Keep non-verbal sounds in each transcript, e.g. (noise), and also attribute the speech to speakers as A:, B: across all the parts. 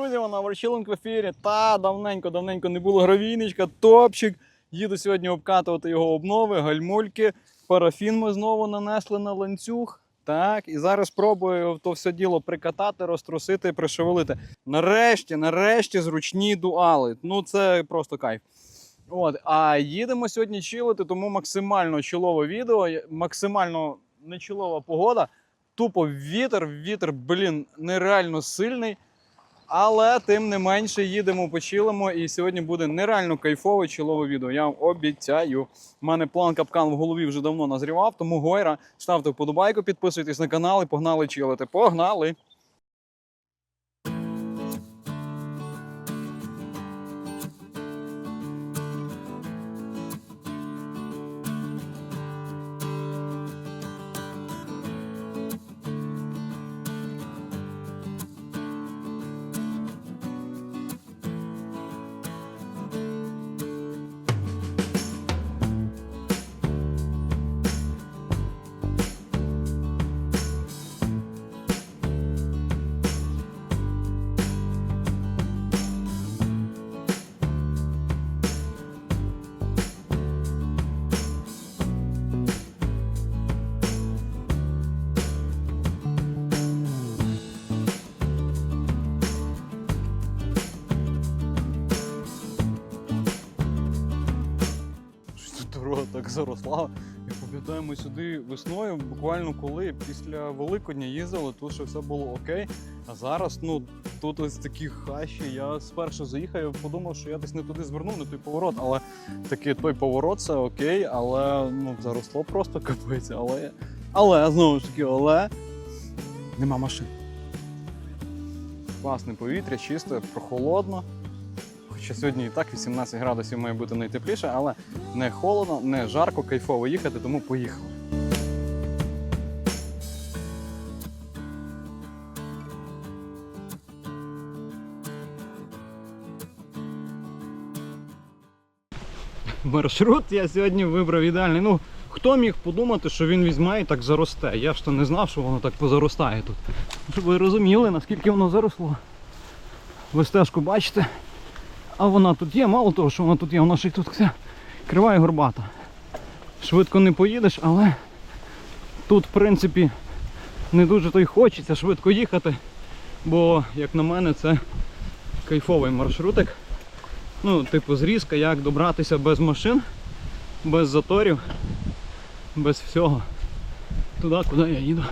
A: Друзі! Вона Ворчиленко в ефірі. Та давненько-давненько не було гравійничка, топчик. Їду сьогодні обкатувати його обнови, гальмульки. Парафін ми знову нанесли на ланцюг. Так, і зараз спробую то все діло прикатати, розтрусити, пришевелити. Нарешті, нарешті, зручні дуали. Ну це просто кайф. От, а їдемо сьогодні чилити, тому максимально чолове відео, максимально нечолова погода. Тупо вітер, вітер, блін, нереально сильний. Але тим не менше їдемо, почилимо, і сьогодні буде нереально кайфове чолове відео. Я вам обіцяю. У мене план капкан в голові вже давно назрівав, тому гойра, ставте вподобайку, підписуйтесь на канал і погнали чилити. Погнали! Заросла. І пам'ятаємо сюди весною, буквально коли після Великодня їздили, тут ще все було окей. А зараз, ну, тут ось такі хащі. Я спершу заїхав і подумав, що я десь не туди звернув, на той поворот. Але такий той поворот це окей, але ну, заросло просто (laughs) капець. Але, але знову ж таки, але нема машин. Класне повітря, чисте, прохолодно. Хоча сьогодні і так 18 градусів має бути найтепліше, але не холодно, не жарко, кайфово їхати, тому поїхали. Маршрут я сьогодні вибрав ідеальний. Ну, хто міг подумати, що він візьме і так заросте? Я ж то не знав, що воно так позаростає тут. Щоб ви розуміли, наскільки воно заросло. Ви стежку бачите? А вона тут є, мало того, що вона тут є, вона ще й тут вся крива і горбата. Швидко не поїдеш, але тут, в принципі, не дуже то й хочеться швидко їхати, бо, як на мене, це кайфовий маршрутик. Ну, типу, зрізка, як добратися без машин, без заторів, без всього. Туди, куди я їду.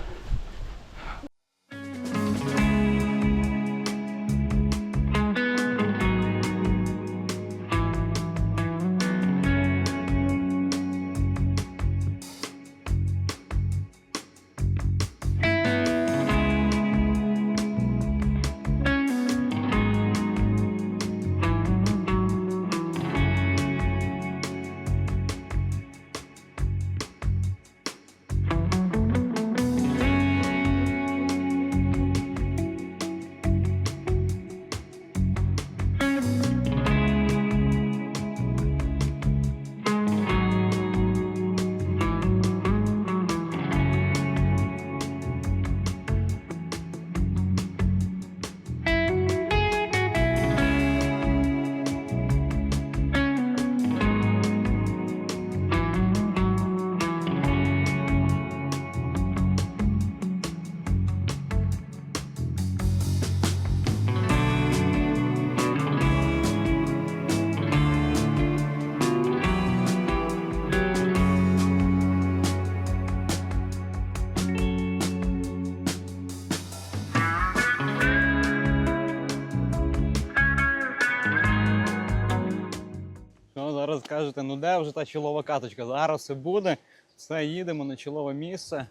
A: Зараз кажете, ну де вже та чолова каточка? Зараз все буде. Все, їдемо на чолове місце.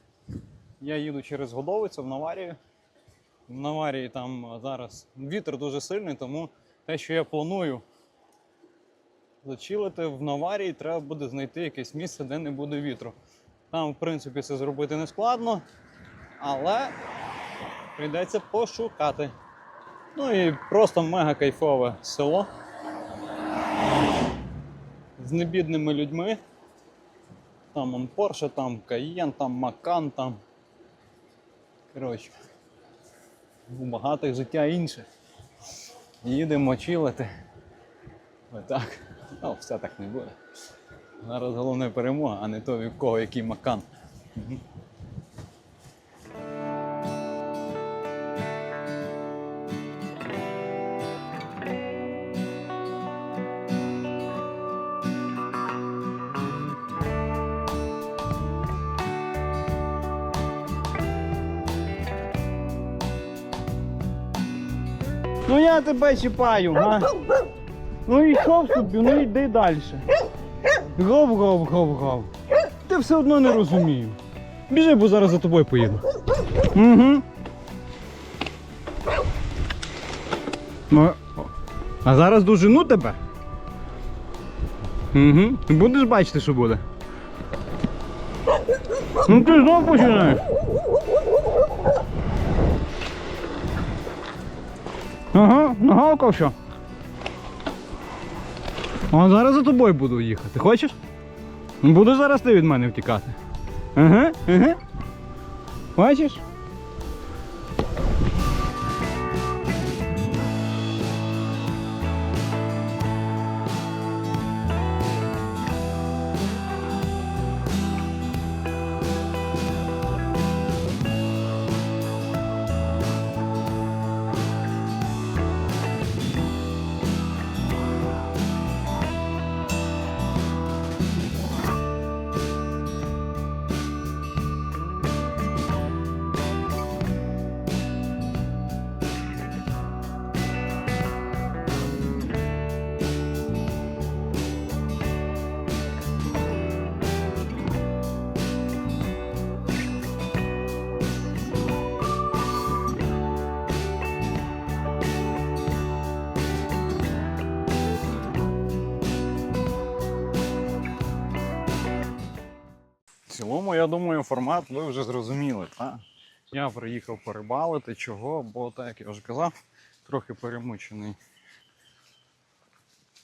A: Я їду через Годовицю в Наварію. В Наварії там зараз вітер дуже сильний, тому те, що я планую зачилити в Наварії, треба буде знайти якесь місце, де не буде вітру. Там, в принципі, це зробити не складно, але прийдеться пошукати. Ну і просто мега кайфове село з небідними людьми. Там он Porsche, там Cayenne, там Macan, там. Коротше. У багатих життя інше. Їдемо чилити. Отак. Ну, все так не буде. Зараз головне перемога, а не то в кого який макан.
B: Ну я тебе чіпаю, га? Ну йшов собі, ну йди далі. Гов, гов, гов, гов. Ти все одно не розумію. Біжи, бо зараз за тобою поїду. Угу. Ну, а зараз дожену тебе. Угу. Будеш бачити, що буде. Ну ти знов починаєш. Нагавкав що. А зараз за тобою буду їхати. Хочеш? Буду зараз ти від мене втікати. Ага, ага. Бачиш?
A: Цілому, я думаю, формат ви вже зрозуміли. Та? Я приїхав порибалити. Чого? Бо, так як я вже казав, трохи перемучений.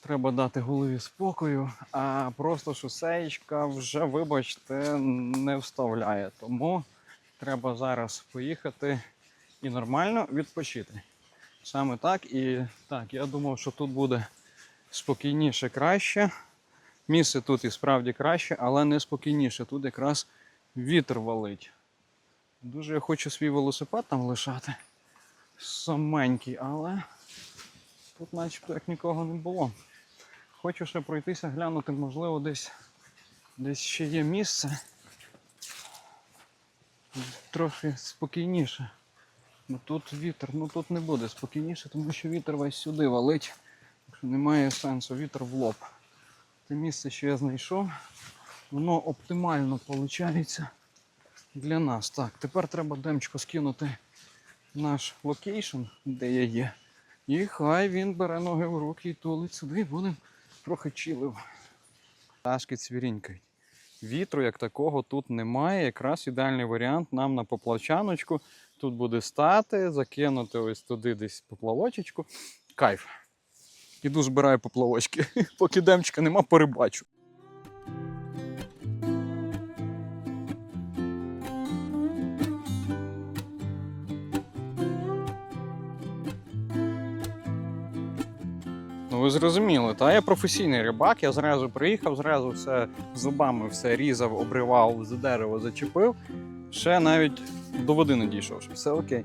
A: Треба дати голові спокою, а просто шосеєчка вже, вибачте, не вставляє. Тому треба зараз поїхати і нормально відпочити. Саме так. І так, я думав, що тут буде спокійніше краще. Місце тут і справді краще, але не спокійніше. Тут якраз вітер валить. Дуже я хочу свій велосипед там лишати. Саменький, але тут начебто як нікого не було. Хочу ще пройтися, глянути, можливо, десь, десь ще є місце. Трохи спокійніше. Ну тут вітер, ну тут не буде спокійніше, тому що вітер весь сюди валить. Немає сенсу, вітер в лоб. Те місце, що я знайшов, воно оптимально виходить для нас. Так, тепер треба демчко скинути наш локейшн, де я є. І хай він бере ноги в руки і тулить сюди, будемо трохи чилив. Ташки цвірінькають. Вітру як такого тут немає. Якраз ідеальний варіант нам на поплавчаночку. Тут буде стати, закинути ось туди десь поплавочечку. Кайф. Іду збираю поплавочки. (laughs) Поки демчика нема, порибачу. Ну, ви зрозуміли, та я професійний рибак, я зразу приїхав, зразу все зубами все різав, обривав, за дерево зачепив. Ще навіть до води не дійшов, що все окей.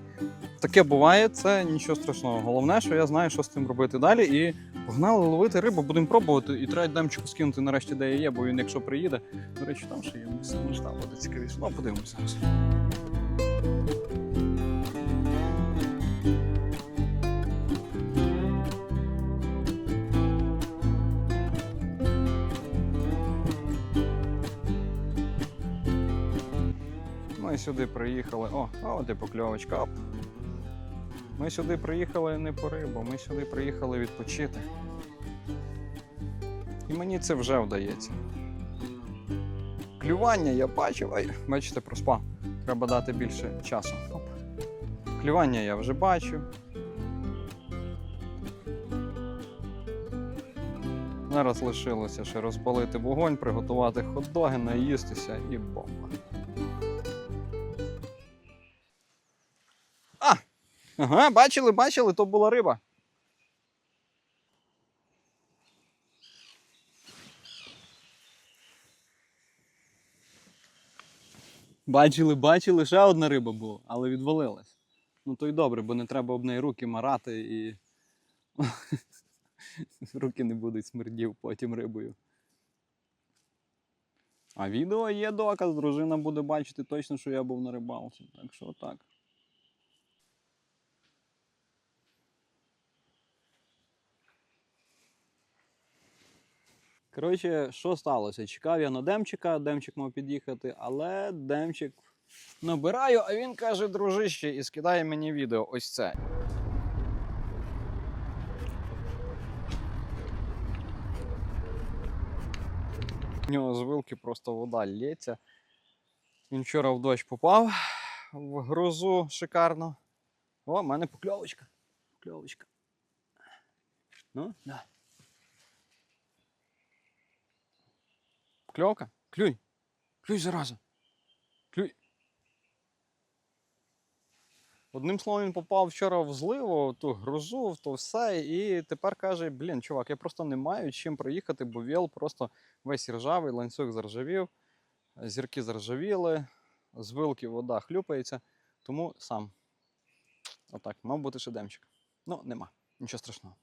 A: Таке буває, це нічого страшного. Головне, що я знаю, що з цим робити далі. І погнали ловити рибу, будемо пробувати. І треба демчику скинути нарешті, де я є, бо він, якщо приїде, до речі, там ще є масштаб, буде цікавіше. Ну, подивимося сюди приїхали. О, а от і покльовочка. Оп. Ми сюди приїхали не по рибу, ми сюди приїхали відпочити. І мені це вже вдається. Клювання я бачив, ай, бачите, проспав. Треба дати більше часу. Оп. Клювання я вже бачив. Зараз лишилося ще розпалити вогонь, приготувати хот-доги, наїстися і бомба. Ага, бачили, бачили, то була риба. Бачили, бачили, ще одна риба була, але відвалилась. Ну то й добре, бо не треба об неї руки марати і (laughs) руки не будуть смердів потім рибою. А відео є доказ, дружина буде бачити точно, що я був на рибалці. Так що так. Коротше, що сталося? Чекав я на Демчика, Демчик мав під'їхати, але Демчик набираю, а він каже, дружище, і скидає мені відео. Ось це. У нього з вилки просто вода лється. Він вчора в дощ попав в грозу шикарно. О, в мене покльовочка. Покльовочка. Ну, да. Кльовка? Клюй. Клюй зараза. Клюй. Одним словом, він попав вчора в зливу, ту грозу, в то все. І тепер каже: блін, чувак, я просто не маю чим проїхати, бо віл просто весь ржавий, ланцюг заржавів, зірки заржавіли, з вилки вода хлюпається. Тому сам. Отак, мав бути ще демчик. Ну, нема. Нічого страшного.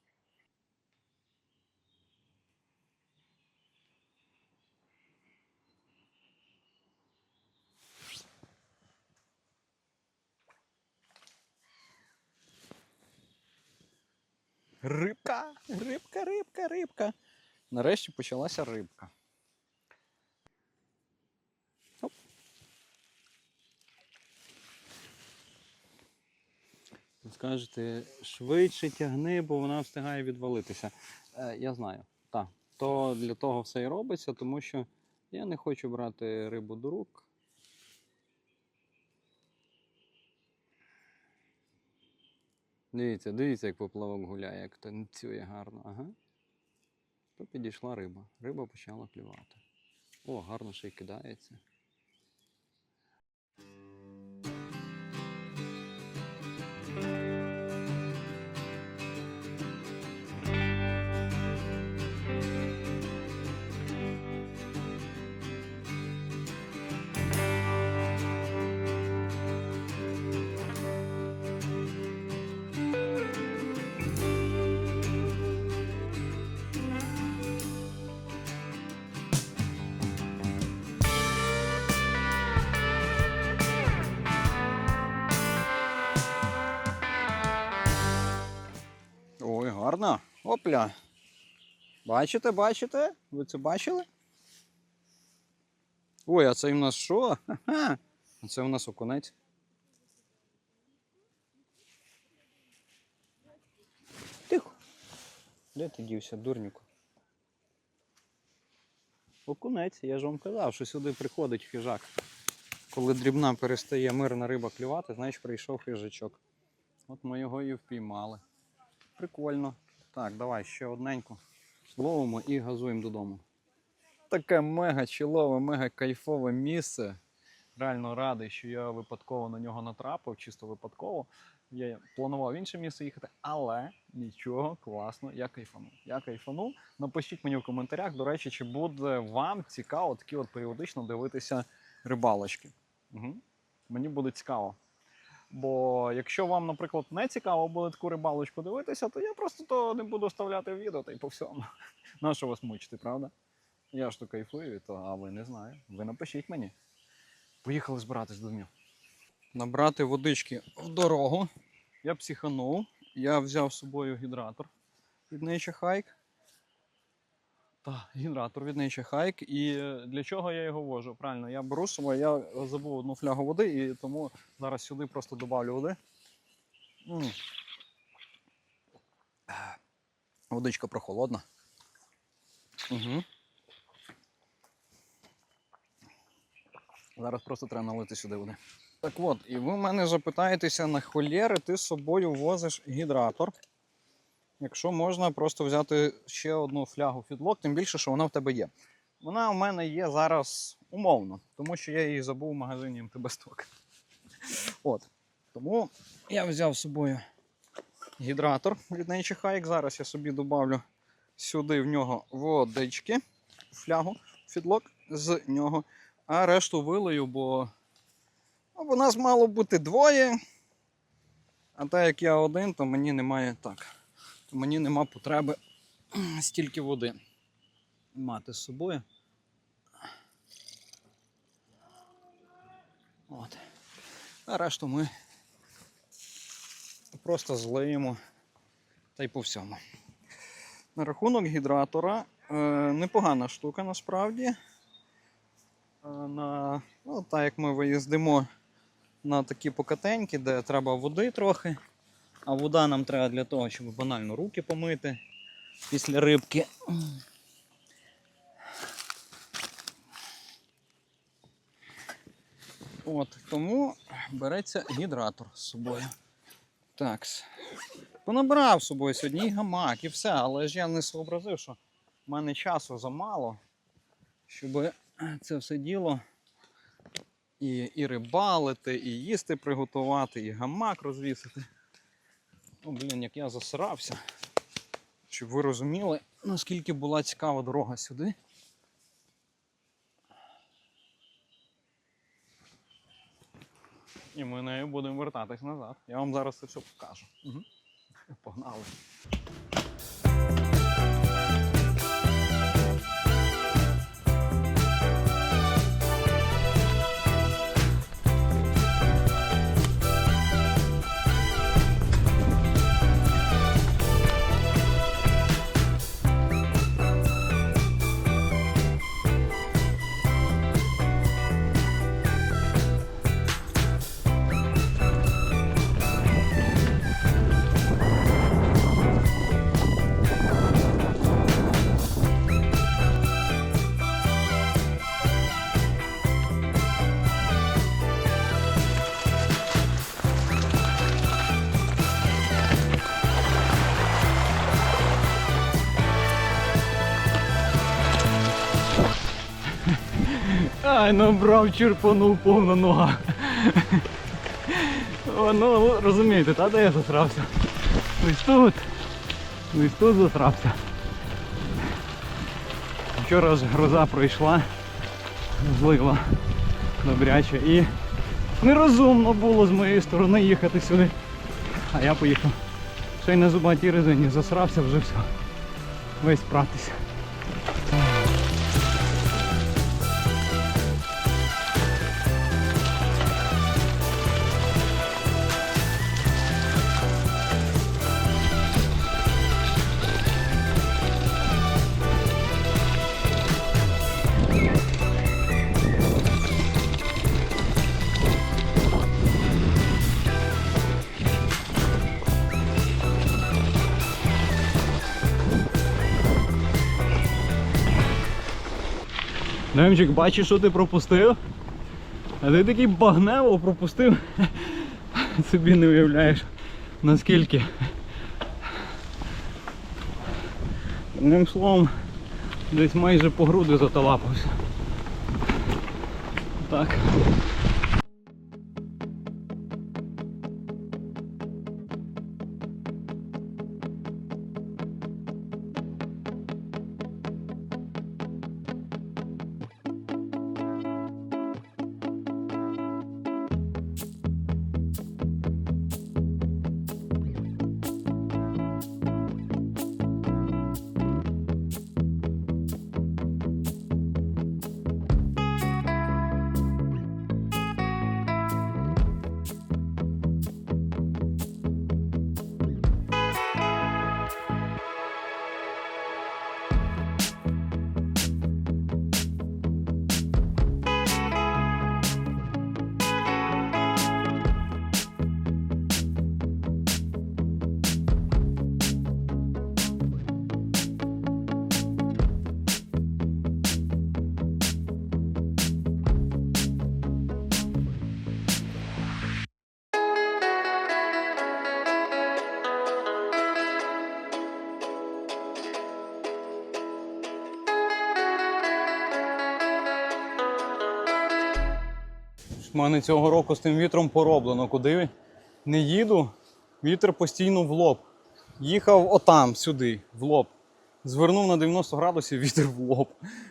A: Рибка, рибка, рибка, рибка. Нарешті почалася рибка. Оп. Скажете, швидше тягни, бо вона встигає відвалитися. Е, я знаю, так. То для того все і робиться, тому що я не хочу брати рибу до рук. Дивіться, дивіться, як поплавок гуляє, як танцює гарно. Ага. То підійшла риба. Риба почала клювати. О, гарно ще й кидається. Опля. Бачите, бачите? Ви це бачили? Ой, а це в нас що? Ха-ха. Це у нас окунець. Тихо. Де ти дівся, дурнику? Окунець, я ж вам казав, що сюди приходить хижак. Коли дрібна перестає мирна риба клювати, значить прийшов хижачок. От ми його і впіймали. Прикольно. Так, давай ще одненьку. Ловимо і газуємо додому. Таке мега чилове, мега кайфове місце. Реально радий, що я випадково на нього натрапив, чисто випадково. Я планував в інше місце їхати, але нічого, класно, я кайфанув. Я кайфанув. Напишіть мені в коментарях, до речі, чи буде вам цікаво такі от періодично дивитися рибалочки. Угу. Мені буде цікаво. Бо якщо вам, наприклад, не цікаво буде таку рибалочку дивитися, то я просто то не буду вставляти в відео та й по всьому. (laughs) На що вас мучити, правда? Я ж то кайфую того, а ви не знаю. Ви напишіть мені. Поїхали збиратись до днів. Набрати водички в дорогу. Я психанув. Я взяв з собою гідратор від Nature Hike. Так, генератор від Nature Hike. І для чого я його вожу? Правильно, я беру собою, я забув одну флягу води, і тому зараз сюди просто додавлю води. М. Водичка прохолодна. Угу. Зараз просто треба налити сюди води. Так от, і ви в мене запитаєтеся, на холєри ти з собою возиш гідратор. Якщо можна просто взяти ще одну флягу фідлок, тим більше, що вона в тебе є. Вона у мене є зараз умовно, тому що я її забув в магазині МТБ Сток. (laughs) От. Тому я взяв з собою гідратор від Nature Hike. Зараз я собі додавлю сюди в нього водички, флягу, фідлок з нього, а решту вилию, бо Ну, бо нас мало бути двоє. А так як я один, то мені немає так. То мені нема потреби (clears throat) стільки води мати з собою. От. А решту ми просто злиємо та й по всьому. На рахунок гідратора е, непогана штука насправді. Е, на, ну, так як ми виїздимо на такі покатеньки, де треба води трохи, а вода нам треба для того, щоб банально руки помити після рибки. От, тому береться гідратор з собою. Так. Понабрав з собою сьогодні і гамак, і все, але ж я не зобразив, що в мене часу замало, щоб це все діло і, і рибалити, і їсти приготувати, і гамак розвісити. Ну, блін, як я засрався. Щоб ви розуміли, наскільки була цікава дорога сюди. І ми нею будемо вертатись назад. Я вам зараз це все покажу. Угу. Погнали.
B: Ай, набрав, черпанув повна нога. Ну, розумієте, та де я засрався? Ось тут. Ось тут засрався. Вчора ж гроза пройшла, злила добряче і нерозумно було з моєї сторони їхати сюди. А я поїхав. Ще й на зубатій резині засрався вже все. Весь пратися. Немчик, бачиш, що ти пропустив? А ти такий багнево пропустив. (laughs) Собі не уявляєш наскільки. Одним словом, десь майже по груди заталапався. Так. Мене цього року з тим вітром пороблено. Куди не їду, вітер постійно в лоб. Їхав отам, сюди, в лоб. Звернув на 90 градусів (laughs) вітер в лоб.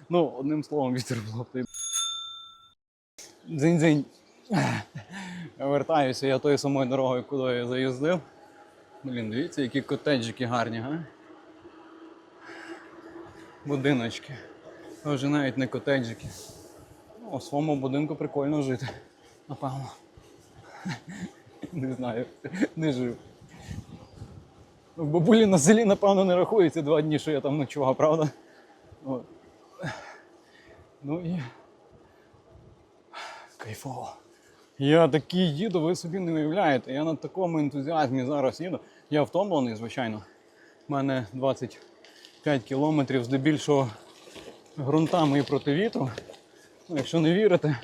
B: Ну, одним словом, вітер в лоб. Дзинь-дзинь.
A: Вертаюся я тою самою дорогою, куди я заїздив. Блін, дивіться, які котеджики гарні, га? Будиночки. Вже навіть не котеджики. У своєму будинку прикольно жити. Напевно. Не знаю, не жив. Ну, Бабулі на селі, напевно, не рахується два дні, що я там ночував, правда? От. Ну і. Кайфово. Я такий їду, ви собі не уявляєте. Я на такому ентузіазмі зараз їду. Я втомлений, звичайно. У мене 25 кілометрів здебільшого ґрунтами і проти вітру. Ну, якщо не вірите,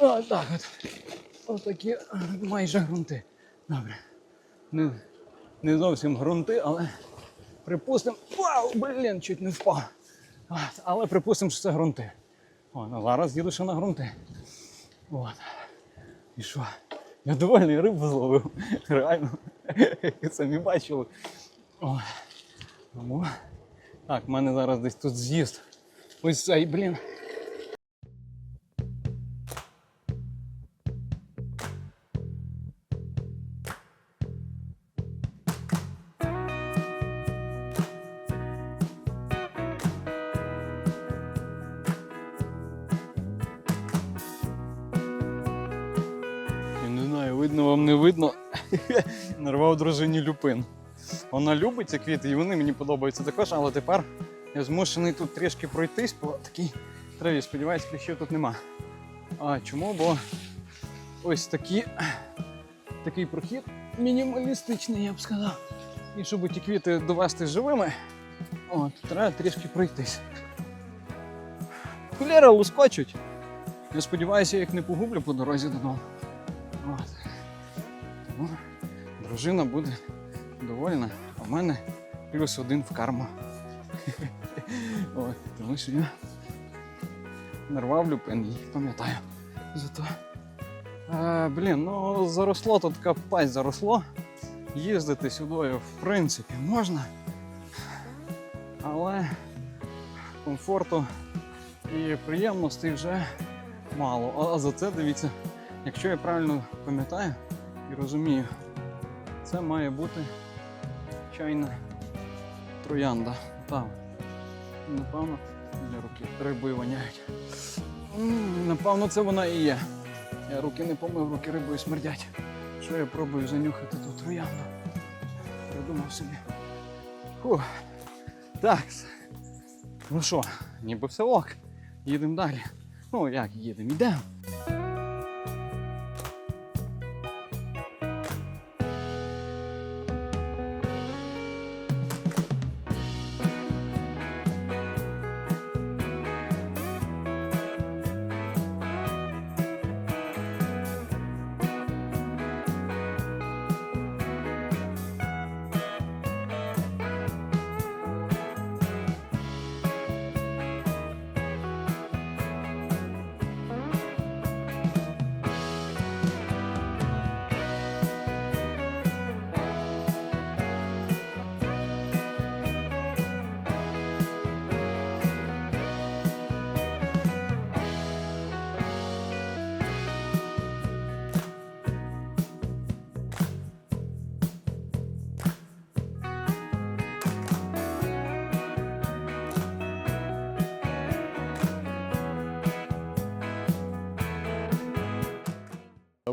A: отак от. Отакі е, майже ґрунти. Добре. Не, не зовсім ґрунти, але припустимо. Вау, блін, чуть не впав. От, Але припустимо, що це ґрунти. О, ну зараз їду ще на ґрунти. От. І що? Я довольний рибу зловив. Реально. (laughs) Самі бачили. О. Тому. Так, в мене зараз десь тут з'їзд. Ось цей, блін. Люпин. Вона любить ці квіти, і вони мені подобаються також, але тепер я змушений тут трішки пройтись по такій траві. Сподіваюсь, кліщів тут нема. А чому? Бо ось такі, такий прохід мінімалістичний, я б сказав. І щоб ті квіти довести живими, от, треба трішки пройтись. Кулера лускочуть. Я сподіваюся, я їх не погублю по дорозі додому. От. Тому дружина буде довольна, а в мене плюс один в карму. (laughs) От, тому що я нарвав люпин, пам'ятаю. Зато. А, блін, ну заросло тут капець заросло. Їздити сюди, в принципі, можна. Але комфорту і приємностей вже мало. А за це дивіться, якщо я правильно пам'ятаю і розумію, це має бути чайна троянда. Там. Напевно, для руки рибою воняють. Напевно, це вона і є. Я руки не помив, руки рибою смердять. Що я пробую занюхати ту троянду. Придумав собі. Фух. Так. Ну що, ніби все ок. Їдемо далі. Ну, як їдемо, йдемо.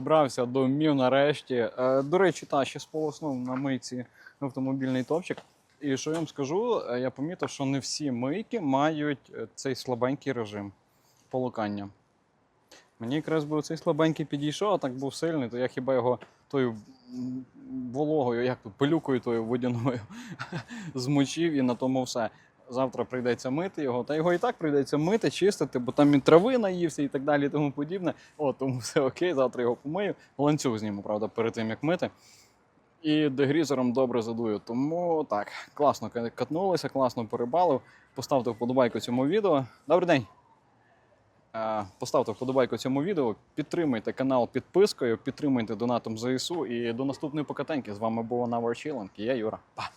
A: Добрався до мів нарешті. Е, До речі, та ще сполоснув на мийці автомобільний топчик. І що я вам скажу, е, я помітив, що не всі мийки мають е, цей слабенький режим полукання. Мені якраз би цей слабенький підійшов, а так був сильний, то я хіба його тою вологою, як тут, пилюкою тою водяною (laughs) змочив і на тому все. Завтра прийдеться мити його, та його і так прийдеться мити, чистити, бо там він трави наївся і так далі, і тому подібне. О, тому все окей, завтра його помию. Ланцюг зніму, правда, перед тим як мити. І дегрізером добре задую. Тому так, класно катнулися, класно порибалив. Поставте вподобайку цьому відео. Добрий день! Е, Поставте вподобайку цьому відео, підтримуйте канал підпискою, підтримуйте донатом ЗСУ і до наступної покатеньки. З вами був Chilling. і Я Юра. Па!